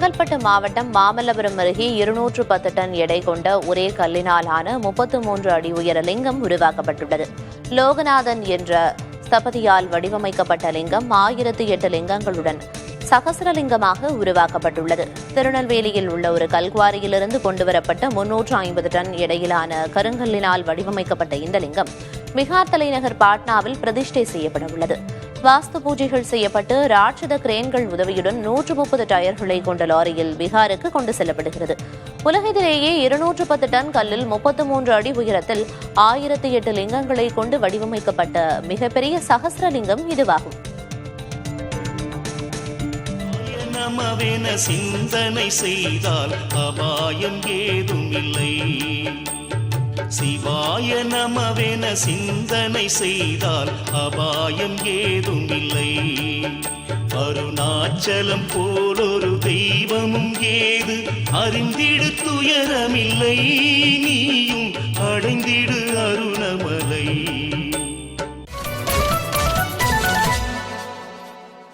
செங்கல்பட்டு மாவட்டம் மாமல்லபுரம் அருகே இருநூற்று பத்து டன் எடை கொண்ட ஒரே கல்லினாலான முப்பத்து மூன்று அடி உயர லிங்கம் உருவாக்கப்பட்டுள்ளது. லோகநாதன் என்ற ஸ்தபதியால் வடிவமைக்கப்பட்ட லிங்கம் ஆயிரத்து எட்டு லிங்கங்களுடன் சகசரலிங்கமாக உருவாக்கப்பட்டுள்ளது. திருநெல்வேலியில் உள்ள ஒரு கல்குவாரியிலிருந்து கொண்டுவரப்பட்ட முன்னூற்று ஐம்பது டன் எடையிலான கருங்கல்லினால் வடிவமைக்கப்பட்ட இந்த லிங்கம் பீகார் தலைநகர் பாட்னாவில் பிரதிஷ்டை செய்யப்பட உள்ளது வாஸ்து பூஜைகள் செய்யப்பட்டு ராட்சத கிரேன்கள் உதவியுடன் நூற்று முப்பது டயர்களை கொண்ட லாரியில் பீகாருக்கு கொண்டு செல்லப்படுகிறது. உலகத்திலேயே இருநூற்று பத்து டன் கல்லில் முப்பத்து மூன்று அடி உயரத்தில் ஆயிரத்தி எட்டு லிங்கங்களை கொண்டு வடிவமைக்கப்பட்ட மிகப்பெரிய சகசிரலிங்கம் இதுவாகும். சிந்தனை செய்தால் அபாயம் ஏதுமில்லை. சிவாய நமவென சிந்தனை செய்தால் அபாயம் ஏதுமில்லை. அருணாச்சலம் போலொரு தெய்வமும் ஏது அறிந்திடு துயரமில்லை. நீயும்